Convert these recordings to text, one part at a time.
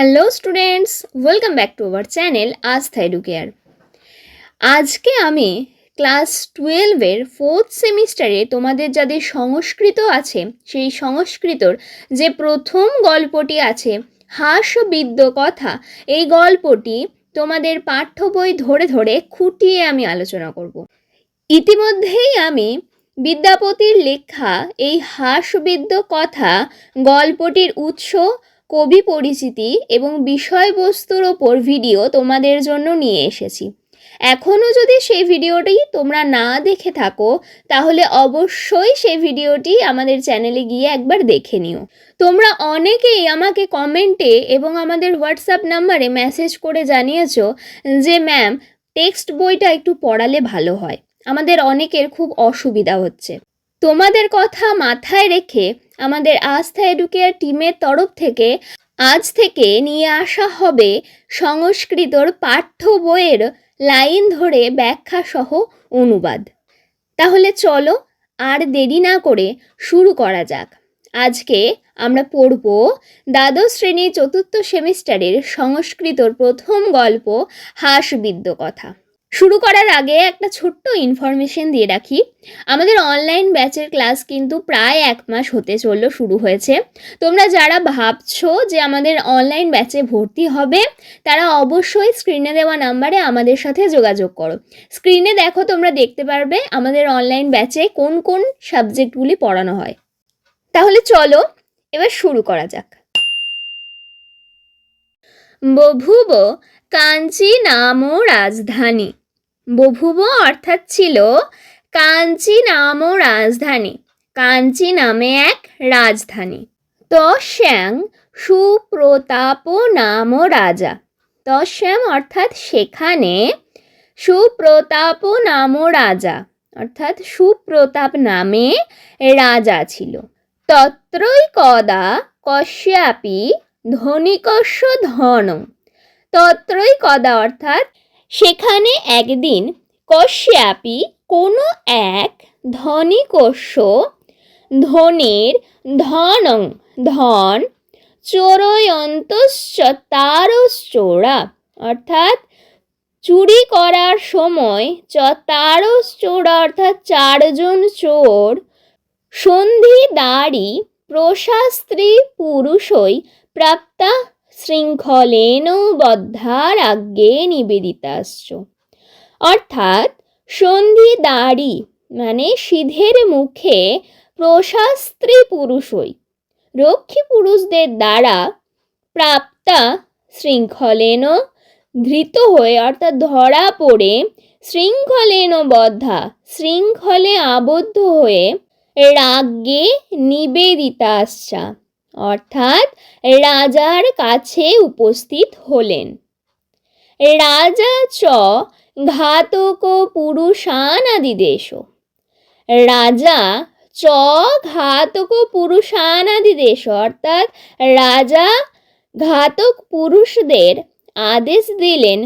Hello students welcome back to our channel Astha Educare আজকে আমি class টুয়েলভের fourth সেমিস্টারে তোমাদের যাদের সংস্কৃত আছে, সেই সংস্কৃতর যে প্রথম গল্পটি আছে হাস্যবিদ্য কথা, এই গল্পটি তোমাদের পাঠ্য বই ধরে ধরে খুঁটিয়ে আমি আলোচনা করব। ইতিমধ্যেই আমি বিদ্যাপতির লেখা এই হাস্যবিদ্য কথা গল্পটির উৎস কবি পরিচিতি এবং বিষয়বস্তুর ওপর ভিডিও তোমাদের জন্য নিয়ে এসেছি। এখনও যদি সেই ভিডিওটি তোমরা না দেখে থাকো, তাহলে অবশ্যই সেই ভিডিওটি আমাদের চ্যানেলে গিয়ে একবার দেখে নিও। তোমরা অনেকেই আমাকে কমেন্টে এবং আমাদের হোয়াটসঅ্যাপ নাম্বারে মেসেজ করে জানিয়েছো যে, ম্যাম, টেক্সট বইটা একটু পড়ালে ভালো হয়। আমাদের অনেকের খুব অসুবিধা হচ্ছে। তোমাদের কথা মাথায় রেখে আমাদের আস্থা এডুকেয়ার টিমের তরফ থেকে আজ থেকে নিয়ে আসা হবে সংস্কৃতর পাঠ্য বইয়ের লাইন ধরে ব্যাখ্যা সহ অনুবাদ। তাহলে চলো আর দেরি না করে শুরু করা যাক। আজকে আমরা পড়ব দ্বাদশ শ্রেণি চতুর্থ সেমিস্টারের সংস্কৃতর প্রথম গল্প হাসবিদ্য কথা শুরু করার আগে একটা ছোট্ট ইনফরমেশন দিয়ে রাখি। আমাদের অনলাইন ব্যাচের ক্লাস কিন্তু প্রায় এক মাস হতে চলল, শুরু হয়েছে। তোমরা যারা ভাবছ যে আমাদের অনলাইন ব্যাচে ভর্তি হবে, তারা অবশ্যই স্ক্রিনে দেওয়া নাম্বারে আমাদের সাথে যোগাযোগ করো। স্ক্রিনে দেখো তোমরা দেখতে পারবে আমাদের অনলাইন ব্যাচে কোন কোন সাবজেক্টগুলি পড়ানো হয়। তাহলে চলো, এবার শুরু করা যাক। বভুব, কাঞ্চি নাম রাজধানী। বভুব অর্থাৎ ছিল কাঞ্চি নাম রাজধানী। কাঞ্চি নামে এক রাজধানী। তস্যাং সুপ্রতাপ নাম রাজা। তস্যাং অর্থাৎ সেখানে সুপ্রতাপ নাম রাজা। অর্থাৎ সুপ্রতাপ নামে রাজা ছিল। তত্রই কদা কশ্যাপি ধনিকস্য ধন। তত্রই কদা অর্থাৎ সেখানে একদিন কশ্যাপি কোনো এক ধনিকস্য ধনের ধনং, ধন চোরয়ন্তশ্চ তারশ্চোরা অর্থাৎ চুরি করার সময় চ তারশ্চোরা অর্থাৎ চারজন চোর, সন্ধি দাড়ি প্রশাস্ত্রী পুরুষই প্রাপ্তা শৃঙ্খলেন বদ্ধারাজ্ঞে নিবেদিতাশ্চ। অর্থাৎ সন্ধি দাড়ি মানে সিধের মুখে প্রশাস্ত্রী পুরুষই, রক্ষী পুরুষদের দ্বারা প্রাপ্তা শৃঙ্খলেন ধৃত হয়ে, অর্থাৎ ধরা পড়ে শৃঙ্খলেন বদ্ধা, শৃঙ্খলে আবদ্ধ হয়ে রাজ্ঞে নিবেদিতাশ্চা। অর্থাৎ রাজার কাছে উপস্থিত হলেন। রাজা চ ঘাতক পুরুষানাদিদেশ। রাজা চ ঘাতক পুরুষানাদিদেশ, অর্থাৎ রাজা ঘাতক পুরুষদের আদেশ দিলেন,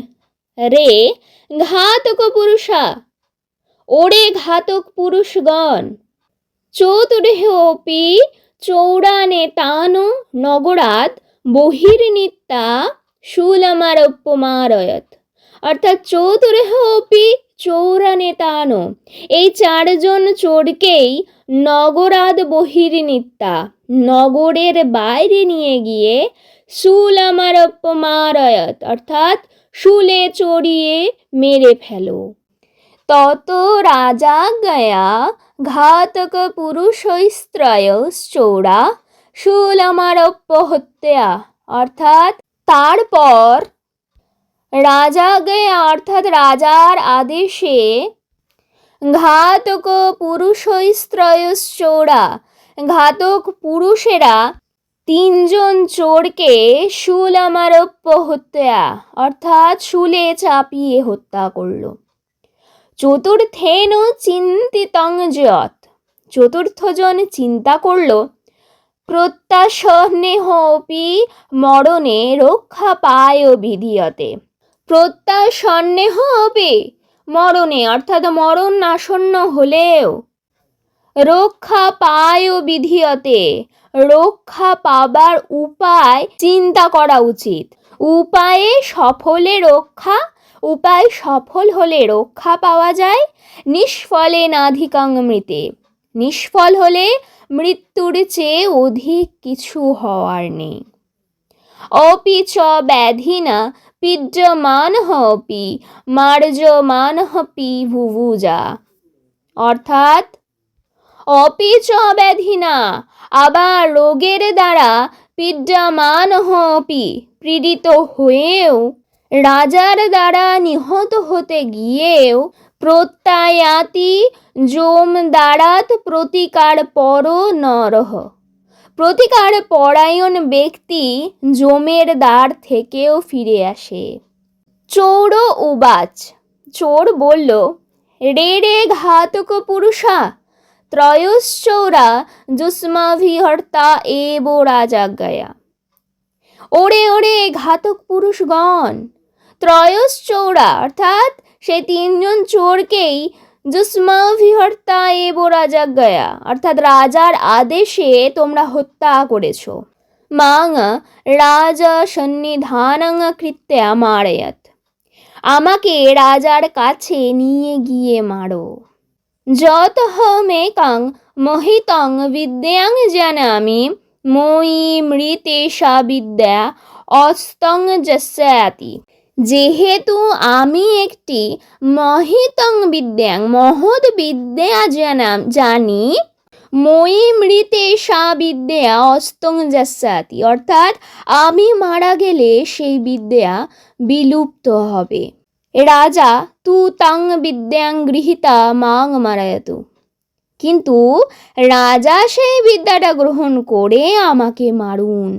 রে ঘাতক পুরুষা, ওরে ঘাতক পুরুষগণ চতুর্হেপি চৌড়ানে তানো নগরাত বহির্নিত্যা শুলমারোপমারয়ত অর্থাৎ চতুর্হেপি চৌরানে তানো। এই চারজন চোরকেই নগরাদ বহির্নিত্যা, নগরের বাইরে নিয়ে গিয়ে শুলামারোপমারয়ত অর্থাৎ শুলে চড়িয়ে মেরে ফেলো। তত রাজা গয়া ঘাতক পুরুষৈস্ত্রয়শ্চৌরা শুলমারপ্য হত্যা অর্থাৎ তারপর রাজা গয়া, অর্থাৎ রাজার আদেশে ঘাতক পুরুষৈস্ত্রয়শ্চৌরা ঘাতক পুরুষেরা তিনজন চোরকে শুল শুলামারপ্য হত্যা অর্থাৎ শুলে চাপিয়ে হত্যা করল। চতুর্থেন চিন্তিতং যত চতুর্থজন চিন্তা করল প্রত্যাসন্নেহপি মরণে রক্ষা পায় বিধিয়তে। প্রত্যাসন্নেহপি মরণে, অর্থাৎ মরণ আসন্ন হলেও রক্ষা পায় বিধিয়তে। রক্ষা পাবার উপায় চিন্তা করা উচিত। উপায়ে সফলে রক্ষা উপায় সফল হলে রক্ষা পাওয়া যায়, নিষ্ফলে নাধিকাং মৃতে। নিষ্ফল হলে মৃত্যুর চেয়ে অধিক কিছু হওয়ার নেই। অপি চ ব্যাধিনা, পিড্যমান অপি মার্জমান পি ভুভুজা। অর্থাৎ, অপি চ ব্যাধিনা, আবার রোগের দ্বারা পিড্যমান অপি, পীড়িত হয়েও রাজার দ্বারা নিহত হতে গিয়েও প্রত্যায়াতি যোম দ্বারাত প্রতিকার পর নরহ। প্রতিকার পরায়ণ ব্যক্তি জমের দ্বার থেকেও ফিরে আসে। চোর উবাচ। চোর বলল, রে রে ঘাতক পুরুষা, ত্রয়শ্চৌরা জুস্মাভিহর্তা এব রাজাজ্ঞয়া। ওরে ওরে ঘাতক পুরুষগণ। ত্রয়শ্চৌরা অর্থাৎ সেই তিনজন চোরকেই জুস্মাভিহর্তা এব রাজাজ্ঞয়া, অর্থাৎ রাজার আদেশে তোমরা হত্যা করেছ। মাং রাজা সন্নিধানং কৃত্যা মারয়ত আমাকে রাজার কাছে নিয়ে গিয়ে মারো। যত মেকাং মহিতং বিদ্যাং জানামি মই মৃতেশা বিদ্যা অস্তং যস্যাতি যেহেতু আমি একটি মহিতং বিদ্যাং মহৎ বিদ্যা জানাম জানি মই মৃতেশা বিদ্যা অস্তং যস্যাতি অর্থাৎ আমি মারা গেলে সেই বিদ্যা বিলুপ্ত হবে রাজা তু তাং বিদ্যাং গৃহীতা মাং মারায়তু কিন্তু রাজা সেই বিদ্যাটা গ্রহণ করে আমাকে মারুন।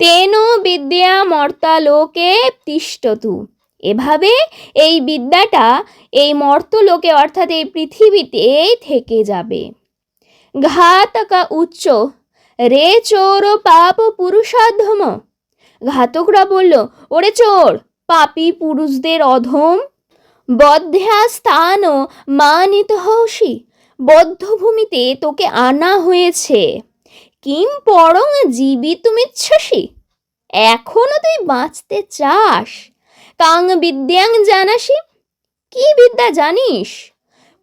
তেন বিদ্যা মর্তালোকে তিষ্ঠতু। এভাবে এই বিদ্যাটা এই মর্তলোকে অর্থাৎ এই পৃথিবীতে থেকে যাবে। ঘাতকা উচ্চ, রে চোর পাপ পুরুষাধম ঘাতকরা বলল, ওরে চোর, পাপি পুরুষদের অধম। বধ্যা স্থান মানিত হসি বদ্ধভূমিতে তোকে আনা হয়েছে। কিম পরং জীবিতুমিচ্ছসি এখনও তুই বাঁচতে চাস। কাং বিদ্যাং জানাসি। কি বিদ্যা জানিস?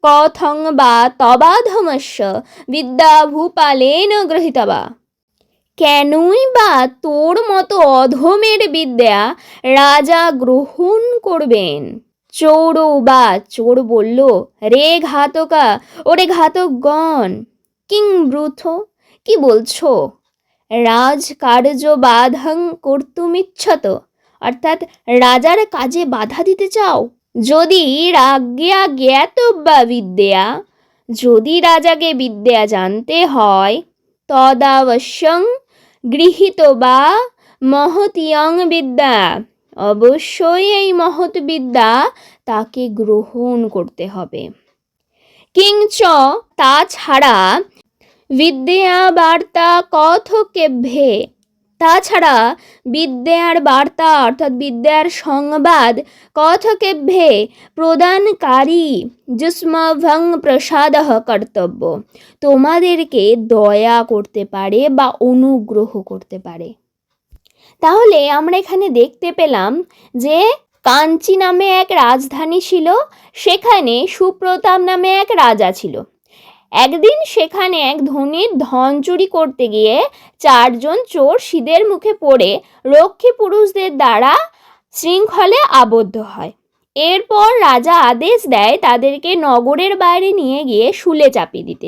কথং বা তবাধমস্য। বিদ্যা ভূপালেন গ্রহিতা বা কেনই বা তোর মতো অধমের বিদ্যা রাজা গ্রহণ করবেন? চোর বা চোর বলল, রে ঘাতকা, ওরে ঘাতকগণ, কিং ব্রুথ কি বলছো? রাজকার্য বাধাং কর্তুমিচ্ছত অর্থাৎ রাজার কাজে বাধা দিতে চাও? যদি রাজ্ঞা জ্ঞাত বা বিদ্যা, যদি রাজাকে বিদ্যা জানতে হয়, তদাবশ্যং গৃহীত বা মহতিয়াং বিদ্যা। অবশ্যই এই মহৎ বিদ্যা তাকে গ্রহণ করতে হবে। কিঞ্চ তাছাড়া বিদ্যা বার্তা কথকেভ্যে, তাছাড়া বিদ্যার বার্তা অর্থাৎ বিদ্যার সংবাদ কথকেভ্যে প্রদানকারী যুষ্মভং প্রসাদ কর্তব্য। তোমাদেরকে দয়া করতে পারে বা অনুগ্রহ করতে পারে। তাহলে আমরা এখানে দেখতে পেলাম যে কাঞ্চি নামে এক রাজধানী ছিল, সেখানে সুপ্রতাপ নামে এক রাজা ছিল। একদিন সেখানে এক ধনীর ধন চুরি করতে গিয়ে চারজন চোর সিদের মুখে পড়ে রক্ষী পুরুষদের দ্বারা শৃঙ্খলে আবদ্ধ হয়। এরপর রাজা আদেশ দেয় তাদেরকে নগরের বাইরে নিয়ে গিয়ে শুলে চাপিয়ে দিতে।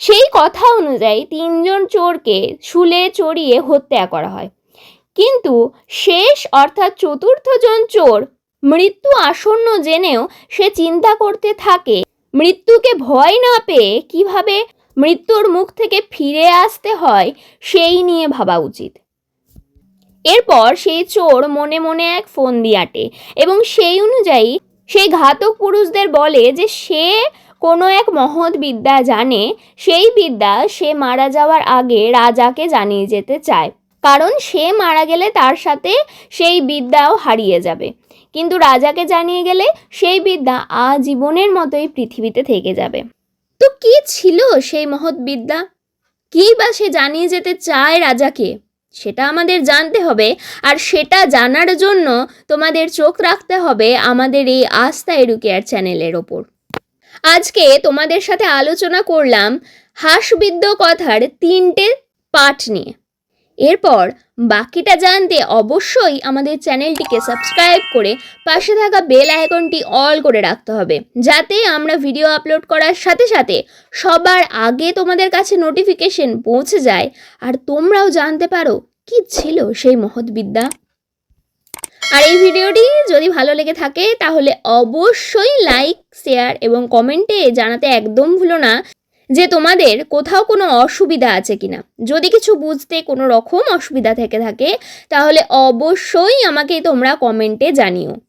সেই কথা অনুযায়ী তিনজন চোরকে শুলে চড়িয়ে হত্যা করা হয়। কিন্তু শেষ অর্থাৎ চতুর্থ জন চোর মৃত্যু আসন্ন জেনেও সে চিন্তা করতে থাকে, মৃত্যুকে ভয় না পেয়ে কীভাবে মৃত্যুর মুখ থেকে ফিরে আসতে হয় সেই নিয়ে ভাবা উচিত। এরপর সেই চোর মনে মনে এক ফোন দিয়াটে এবং সেই অনুযায়ী সেই ঘাতক পুরুষদের বলে যে সে কোনো এক মহৎ বিদ্যা জানে, সেই বিদ্যা সে মারা যাওয়ার আগে রাজাকে জানিয়ে যেতে চায়। কারণ সে মারা গেলে তার সাথে সেই বিদ্যাও হারিয়ে যাবে। কিন্তু রাজাকে জানিয়ে গেলে সেই বিদ্যা আজীবনের মতোই পৃথিবীতে থেকে যাবে। তো কি ছিল সেই মহৎ বিদ্যা? কী বা সে জানিয়ে যেতে চায় রাজাকে? সেটা আমাদের জানতে হবে, আর সেটা জানার জন্য তোমাদের চোখ রাখতে হবে আমাদের এই আস্থা এডুকেয়ার চ্যানেলের ওপর। আজকে তোমাদের সাথে আলোচনা করলাম হাসবিদ্য কথার তিনটে পাঠ নিয়ে। এরপর বাকিটা জানতে অবশ্যই আমাদের চ্যানেলটিকে সাবস্ক্রাইব করে পাশে থাকা বেল আইকনটি অল করে রাখতে হবে, যাতে আমরা ভিডিও আপলোড করার সাথে সাথে সবার আগে তোমাদের কাছে নোটিফিকেশন পৌঁছে যায়। আর তোমরাও জানতে পারো কি ছিল সেই মহৎ বিদ্যা। আর এই ভিডিওটি যদি ভালো লেগে থাকে, তাহলে অবশ্যই লাইক, শেয়ার এবং কমেন্টে জানাতে একদম ভুলো না। যে তোমাদের কোথাও কোনো অসুবিধা আছে কিনা। যদি কিছু বুঝতে কোনো রকম অসুবিধা থেকে থাকে, তাহলে অবশ্যই আমাকে তোমরা কমেন্টে জানিও।